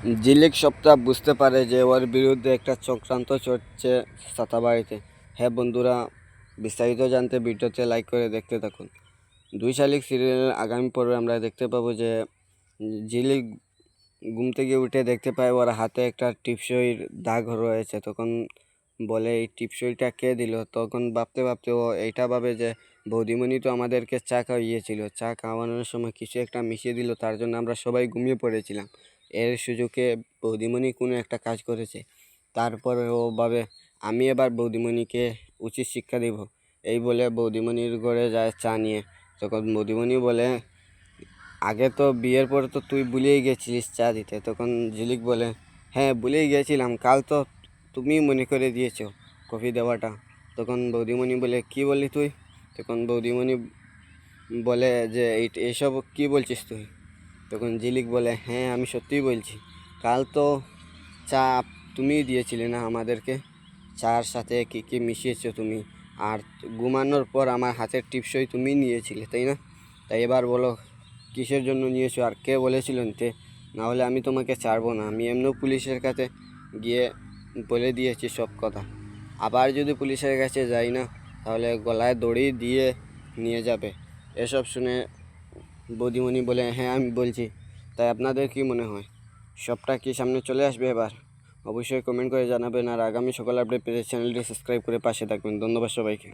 জিলিক সপ্তাহ বুঝতে পারে যে ওর বিরুদ্ধে একটা চক্রান্ত চলছে সাতাবাড়িতে। হ্যাঁ বন্ধুরা, বিস্তারিত জানতে ভিডিওতে লাইক করে দেখতে থাকুন। দুই শালিক সিরিয়ালের আগামী পর্বে আমরা দেখতে পাবো যে জিলিক ঘুম থেকে উঠে দেখতে পায় ওর হাতে একটা টিপসইর দাগ রয়েছে। তখন বলে, এই টিপসইটা কে দিল? তখন ভাবতে ভাবতে ও এইটা ভাবে যে, বৌদিমণি তো আমাদেরকে চা খাইয়েছিল। চা খাওয়ানোর সময় কিছু একটা মিশিয়ে দিল, তার জন্য আমরা সবাই ঘুমিয়ে পড়েছিলাম। এর সুযোগে বৌদিমণি কোনো একটা কাজ করেছে। তারপরে ও ভাবে, আমি এবার বৌদিমণিকে উচিত শিক্ষা দেব। এই বলে বৌদিমণির ঘরে যায় চা নিয়ে। তখন বৌদিমণি বলে, আগে তো বিয়ের পরে তো তুই ভুলেই গেছিলিস চা দিতে। তখন ঝিলিক বলে হ্যাঁ ভুলেই গিয়েছিলাম কাল তো তুমি মনে করে দিয়েছ কফি দেওয়াটা। তখন বৌদিমণি বলে, কি বললি তুই? তখন বৌদিমণি বলে যে, এই এইসব কী বলছিস তুই? তখন জিলিক বলে হ্যাঁ আমি সত্যিই বলছি। কাল তো চা তুমিই দিয়েছিলে না আমাদেরকে। চার সাথে কী কী মিশিয়েছো তুমি। আর ঘুমানোর পর আমার হাতের টিপসই তুমি নিয়েছিলে, তাই না? তাই এবার বলো, কিসের জন্য নিয়েছো? আর কে বলেছিল নিতে? নাহলে আমি তোমাকে ছাড়বো না। আমি এমনিও পুলিশের কাছে গিয়ে বলে দিয়েছি সব কথা। আবার যদি পুলিশের কাছে যাই না, তাহলে গলায় দড়ি দিয়ে নিয়ে যাবে। এসব শুনে বৌদিমণি বলে হ্যাঁ আমি বলছি। তাই আপনাদের কি মনে হয়? সবটা কি সামনে চলে আসবে এবার? অবশ্যই কমেন্ট করে জানাবেন, আর আগামী সকাল আপডেট পেতে চ্যানেলটি সাবস্ক্রাইব করে পাশে থাকবেন। ধন্যবাদ সবাইকে।